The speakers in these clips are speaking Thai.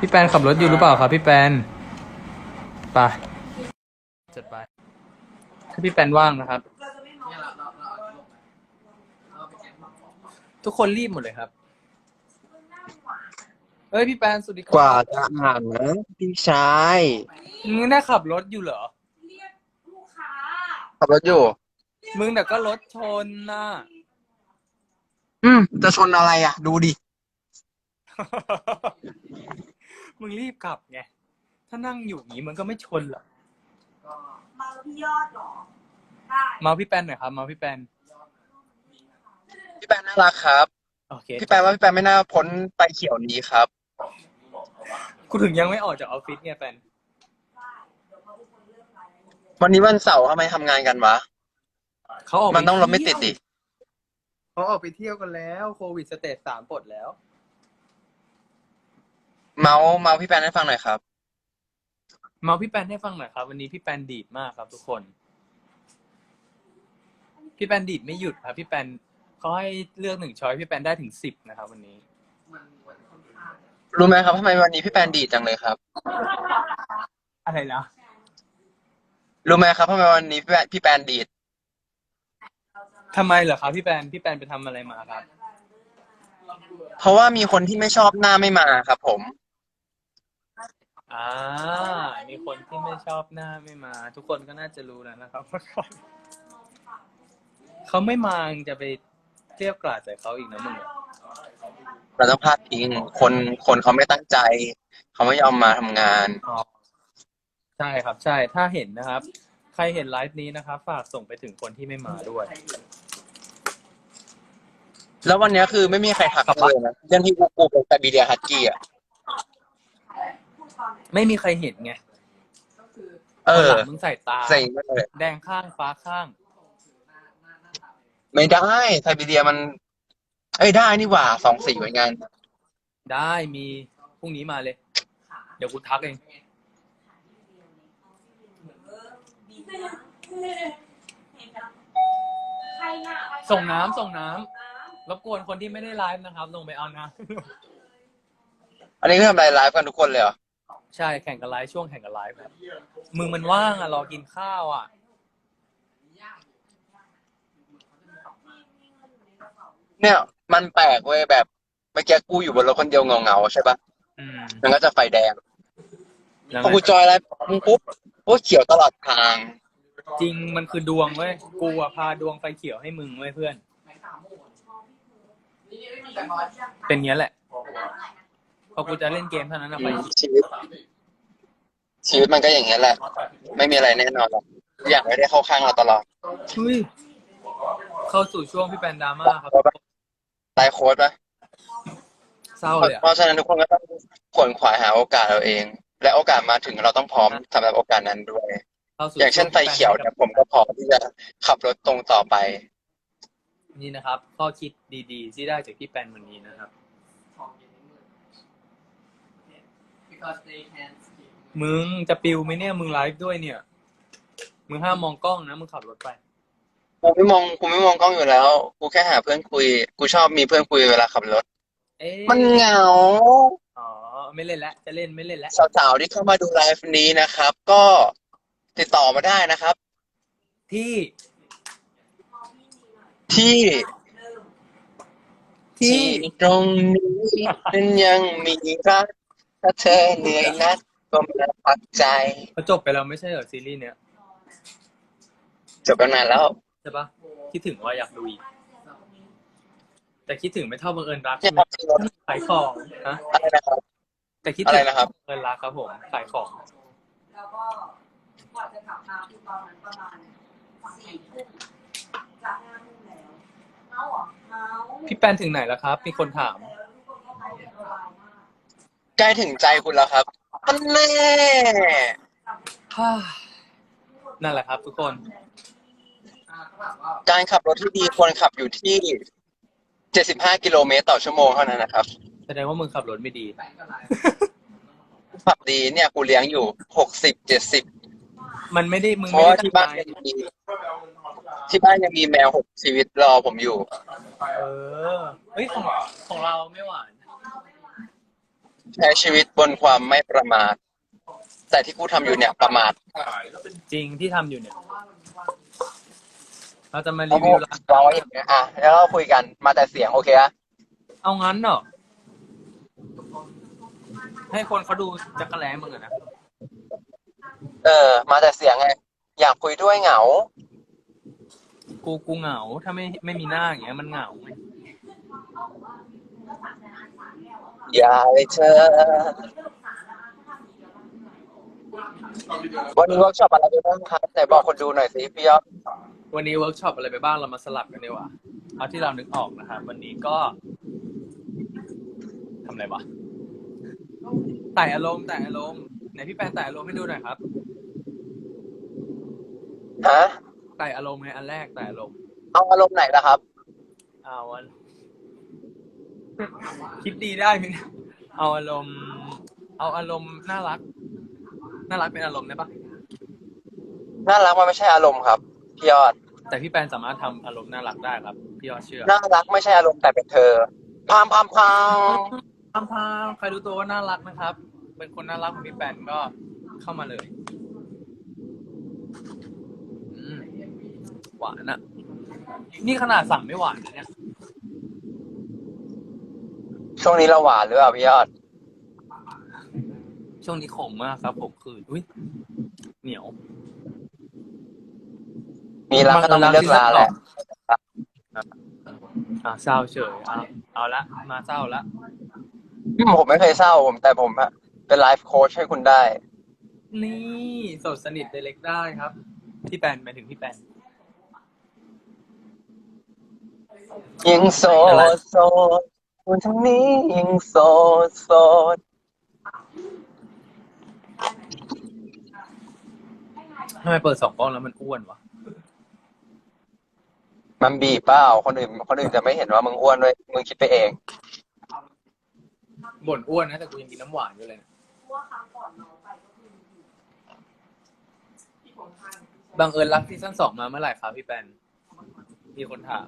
พี่แปนขับรถอยู่หรือเปล่าครับพี่แปนไปจัดไป ถ้าพี่แปนว่างนะครับ ทุกคนรีบหมดเลยครับเอ้ยพี่แปนสวัสดีครักว่าจะอ่านนะพี่ชายมึงได้ขับรถอยู่เหรอ ขับรถอยู่ มึงแต่ก็รถชนน่ะ อืม จะชนอะไรอะ ดูดิ มึงรีบกลับไง ถ้านั่งอยู่อย่างนี้มันก็ไม่ชนหรอกมาแล้วพี่ยอดเหรอได้เมาพี่แปนหน่อยครับเมาพี่แปน พี่แปนน่ารักครับ โอเคพี่แปนว่าพี่แปนไม่น่าพ้นไฟเขียวนี้ครับ กูถึงยังไม่ออกจากออฟฟิศไงแปน วันนี้วันเสาร์ทำไมทำงานกันวะ เขาออกไปมันต้องรถไม่ติดดิ เขาออกไปเที่ยวกันแล้ว โควิดสเตจสามปลดแล้ว เมาส์เมาส์พี่แปนให้ฟังหน่อยครับ เมาพี่แปนให้ฟังหน่อยครับ วันนี้พี่แปนดีดมากครับ ทุกคน พี่แปนดีดไม่หยุดครับพี่แปนเขาให้เลือกหนึ่งช้อยพี่แปนได้ถึงสิบนะครับ วันนี้ รู้ไหมครับทำไมวันนี้พี่แปนดีดจังเลยครับ อะไรนะรู้ไหมครับทำไมวันนี้พี่แปนพี่แปนดีดทำไมเหรอครับพี่แปนพี่แปนไปทำอะไรมาครับ เพราะว่ามีคนที่ไม่ชอบหน้าไม่มาครับ ผม อ่า มีคนที่ไม่ชอบหน้าไม่มา ทุกคนก็น่าจะรู้แล้วนะครับว่าใครเขาไม่มายังจะไปเกลียวกราดใส่เขาอีกนะมึงอะเราต้องพลาดทิ้งคนคนเขาไม่ตั้งใจ เขาไม่ยอมมาทำงาน อ๋อใช่ครับ ใช่ ถ้าเห็นนะครับ ใครเห็นไลฟ์นี้นะครับ ฝากส่งไปถึงคนที่ไม่มาด้วย แล้ววันนี้คือไม่มีใครทักเลยนะเรื่องที่กูกูเป็นไซบีเรียฮัสกี้อะ ไม่มีใครเห็นไงเออ วันหลังมึงใส่ตา เซ็งมากเลยแดงข้างฟ้าข้าง ไม่ได้ไซบีเรียมัน เอ้ยได้นี่หว่าสองสีเหมือนกัน ได้มีพรุ่งนี้มาเลย เดี๋ยวกูทักเองใครน่ะส่งน้ำส่งน้ำรบกวนคนที่ไม่ได้ไลฟ์นะครับ ลงไปเอาน้อันนี้คือทำอะไรไลฟ์กันทุกคนเลยเหรอำ ใช่แข่งกันไลฟ์ช่วงแข่งกันไลฟ์ครับมึงมันว่างอะรอกินข้าวอะ เนี่ย มันแปลกเว้ยแบบเมื่อกี้กูอยู่บนรถคนเดียวเงาๆใช่ปะอืมมันก็จะไฟแดงแล้วพอไงกูจอยไลฟ์มึงปุ๊บโอ้เขียวตลอดทาง จริงมันคือดวงเว้ยกูอะพาดวงไฟเขียวให้มึงเว้ยเพื่อน เป็นเงี้ยแหละ พอกูจะเล่นเกมเท่านั้นนะไฟเขียวชีวิต ชีวิตมันก็อย่างเงี้ยแหละ ไม่มีอะไรแน่นอนหรอกทุกอย่างไม่ได้เข้าข้างเราตลอดเฮ้ย เข้าสู่ช่วงพี่แปนดราม่าครับไลฟ์โค้ดปะเศร้าเลยอะเพราะฉะนั้นทุกคนก็ต้องขวนขวายหาโอกาสเราเอง และโอกาสมาถึงเราต้องพร้อมสำหรับโอกาสนั้นด้วยเข้าสู่อย่างเช่นไฟเขียวเนี่ยผมก็พร้อมที่จะขับรถตรงต่อไป นี่นะครับ ข้อคิดดีๆ ที่ได้จากพี่แปนวันนี้นะครับ มึงจะปิวไหมเนี่ย มึงไลฟ์ด้วยเนี่ย มึงห้ามมองกล้องนะ มึงขับรถไป กูไม่มองกูไม่มองกล้องอยู่แล้ว กูแค่หาเพื่อนคุย กูชอบมีเพื่อนคุยเวลาขับรถ เอ๊ะมันเหงา อ๋อ ไม่เล่นแล้วจะเล่นไม่เล่นแล้วสาวๆที่เข้ามาดูไลฟ์นี้นะครับ ก็ติดต่อมาได้นะครับ ที่ ที่ที่ที่ตรงนี้นั้นยังมีรัก ถ้าเธอเหนื่อยนักก็มาพักใจเขาจบไปแล้วไม่ใช่เหรอซีรีส์เนี้ยจบกันนานแล้ว ใช่ปะคิดถึงว่าอยากดูอีก แต่คิดถึงไม่เท่าบังเอิญรักเนี่ใช่ยไหมครับขายของนะอะไรนะครับแต่คิดอะถึไรงนะครับ บังเอิญรักครับผมขายของ แล้วก็กว่าจะกลับมาคือตอนนั้นประมาณสี่ทุ่มจะห้าทุ่มแล้วเมาเหรอเมาพี่แปนถึงไหนแล้วครับ มีคนถาม ใกล้ถึงใจคุณแล้วครับมันแน่ฮ่านั่นแหละครับ ทุกคน การขับรถที่ดีควรขับอยู่ที่ 75 กิโลเมตรต่อชั่วโมงเท่านั้นนะครับ แสดงว่ามึงขับรถไม่ดี ขับดีเนี่ยกูเลี้ยงอยู่ 60 70มันไม่ได้มึงเพไม่ราะว่าได้ที่ตั้บ้างนใจยังมีที่บ้านยังมีแมวหกชีวิตรอผมอยู่ เออเฮ้ยของของเราไม่หวาน ใช้ชีวิตบนความไม่ประมาท แต่ที่กูทำอยู่เนี่ยประมาทจริงที่ทำอยู่เนี่ย เราจะมารีเราวิวร้านเราไว้อย่างเงี้ยอะแล้วก็คุยกันมาแต่เสียงโอเคอะเอางั้นเหรอ ให้คนเขาดูจักรแล้มึงอะนะ เออ มาแต่เสียงไงอยากคุยด้วยเหงา กูกูเหงา ถ้าไม่ไม่มีหน้าอย่างเงี้ยมันเหงาไง อย่าเลยเธอ วันนี้เวิร์กช็อปอะไรไปบ้างครับไหนบอกคนดูหน่อยสิพี่ยอดวันนี้เวิร์กช็อปอะไรไปบ้างเรามาสลับกันดีกว่าเอาที่เรานึกออกนะครับวันนี้ก็ทำอะไรวะแต่อารมณ์แต่อารมณ์ไหนพี่แปนแต่อารมณ์ให้ดูหน่อยครับฮะแต่อารมณ์ไงอันแรกแต่อารมณ์เอาอารมณ์ไหนล่ะครับ เอาอัน คิดดีได้ไหมเนี่ยเอาอารมณ์ เอาอารมณ์น่ารัก น่ารักเป็นอารมณ์ได้ปะน่ารักมันไม่ใช่อารมณ์ครับพี่ยอด แต่พี่แปนสามารถทำอารมณ์น่ารักได้ครับ พี่ยอดเชื่อน่ารักไม่ใช่อารมณ์แต่เป็นเธอพามพามพามพามพามใครรู้ตัวว่าน่ารักนะครับ เป็นคนน่ารักของพี่แปนก็เข้ามาเลยอืมหวานอะนี่ขนาดสั่งไม่หวานนะเนี่ย ช่วงนี้เราหวานหรือเปล่าพี่ยอด ช่วงนี้ขมมากครับผมคืออุ้ยเหนียวมีรักก็ต้องมีเลิกลาแหละอ่าเศร้าเฉยเอาเอาละ มาเศร้าละอืมผมไม่เคยเศร้าผม แต่ผมอะเป็นไลฟ์โค้ชให้คุณได้ นี่สดสนิทเดเล็กได้ครับ พี่แปนหมายถึงพี่แปนยังโสอะไรดโสด คนทั้งนี้ยังโสดโสดทำไมเปิดสองกล้องแล้วมันอ้วนวะ มันบีบเปล่าคนอื่นคนอื่นจะไม่เห็นว่ามึงอ้วนด้วยมึงคิดไปเอง บ่นอ้วนนะแต่กูยังกินน้ำหวานอยู่เลยนะว่าครั้งก่อนน้องไปก็คือบังเอิญรักซีซั่นสองมาเมื่อไหร่ครับพี่แปน มีคนถาม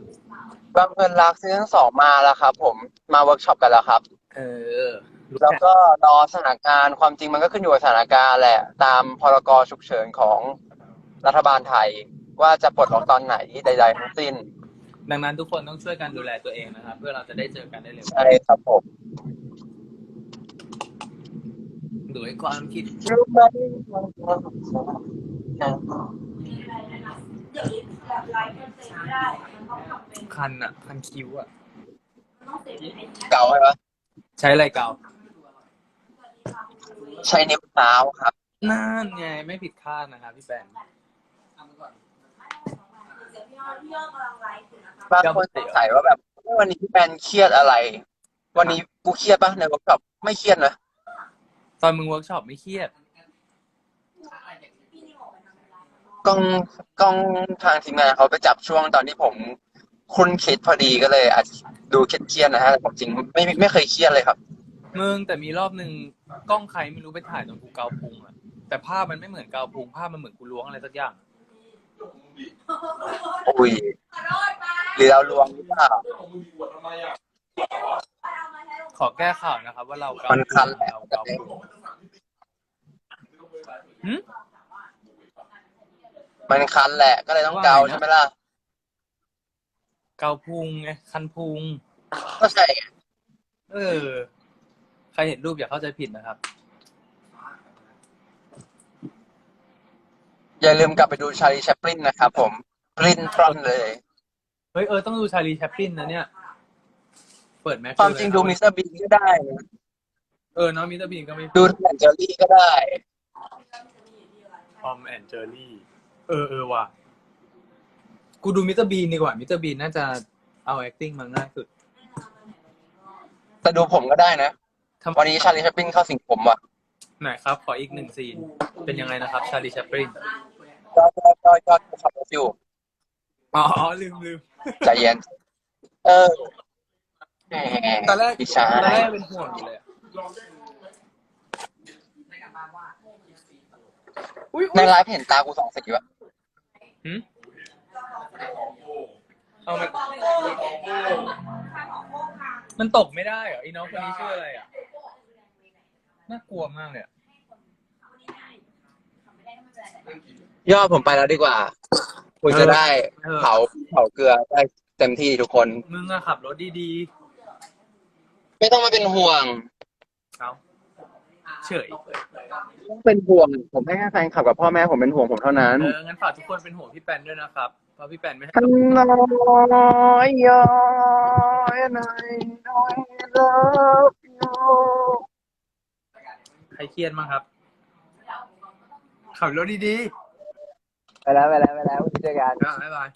บางเพื่อนรักซีซั่นสองมาแล้วครับ ผมมาเวิร์กช็อปกันแล้วครับ เออรู้แล้วแค่ก็รอสถานการณ์ความจริงมันก็ขึ้นอยู่กับสถานการณ์แหละ ตามพรกฉุกเฉินของรัฐบาลไทย ว่าจะปลดล็อกตอนไหนใดๆทั้งสิ้นดังนั้นทุกคนต้องช่วยกันดูแลตัวเองนะครับ เพื่อเราจะได้เจอกันได้เร็วใช่ครับผม ด้วยความคิดเดี๋ยวนี้ แบบไลฟ์มันเซ็นไม่ได้มันต้องทำเป็นคันอะคันคิ้วอะมันต้องเซ็นเป็นเก่าไหมวะใช้อะไรเกาใช้นิ้วเท้าครับนั่นไงไม่ผิดคาดนะครับพี่แปนเดี๋ยวพี่ยอดพี่ยอดกำลังไลฟ์อยู่นะคะบางคนสงสัยว่าแบบวันนี้พี่แปนเครียดอะไร วันนี้กูเครียดปะในเวิร์กช็อปไม่เครียดนะตอนมึงเวิร์กช็อปไม่เครียด พี่นี่บอกไปทำอะไร ก ล้องกล้องทางทีมงานเขาไปจับช่วงตอนที่ผมคุ้นคิดพอดีก็เลยอาจจะดูเครียดๆนะฮะแต่ผมจริงไม่ไม่ไม่เคยเครียดเลยครับมึงแต่มีรอบหนึ่งกล้องใครไม่รู้ไปถ่ายตรงกูเกาพุงอะแต่ภาพมันไม่เหมือนเกาพุงภาพมันเหมือนกูล้วงอะไรสักอย่างอุ้ยขอโทษไปหรือเราลวงหรือเปล่าเอามาใช้ขอแก้ข่าวนะครับ ว่าเราเกามันคันแหละเราเกาพุงหื มมันคันแหละ ก็เลยต้องเกาใช่ไหมล่ะ เกาพุงไงคันพุง ก็ใช่ไงเออ ใครเห็นรูปอย่าเข้าใจผิดนะครับ อย่าลืมกลับไปดูชาลีแชปลินนะครับผมปรินพรอนเลย เฮ้ยเออต้องดูชาลีแชปลินนะเนี่ย เปิดแม็กความจริงดูมิสเตอร์บีนก็ได้นะเออน้องมิสเตอร์บีนก็ไม่ดูแอนเจอรี่ก็ได้ ทอมแอนเจอรี่ เออเออว่ะกูดูมิสเตอร์บีนดีกว่ามิสเตอร์บีนน่าจะเอา acting มาง่ายสุดแต่ดูผมก็ได้นะ ทำวันนี้ชาลีแชปลินเข้าสิงผมว่ะไหนครับ ขออีกหนึ่งซีน เป็นยังไงนะครับ ชาลีแชปลินยอดยอดยอดยอดขับรถอยู่อ๋อลืมลืมใจเย็น เออแหมตอนแรกพี่ชาตอนแรยกเป็นห่วงอยู่เลยอะอุ้ยในอุ้ยไลฟ์เห็นตากูสองสีวะ หืมเอามันมันตกไม่ได้เหรอไอ้น้องคนนี้ชื่ออะไรอะน่ากลัวมากเลยอะยอดผมไปแล้วดีกว่า คุณจะได้เออเผาเผาเกลือได้เต็มที่ทุกคน มึงอะขับรถดีไม่ต้องมาเป็นห่วงๆเอา เฉยต้องเป็นห่วง ผมให้แค่แฟนคลับกับพ่อแม่ผมเป็นห่วงผมเท่านั้นเอองั้นฝากทุกคนเป็นห่วงพี่แปนด้วยนะครับเพราะพี่แปนไม่ให้ท่านน้อยย้อยหน่อยน้อยรักโยใครเครียดมั้งครับ ขับรถดีไปแล้วไปแล้วไปแล้วเจอกันๆอะบ๊ายบาย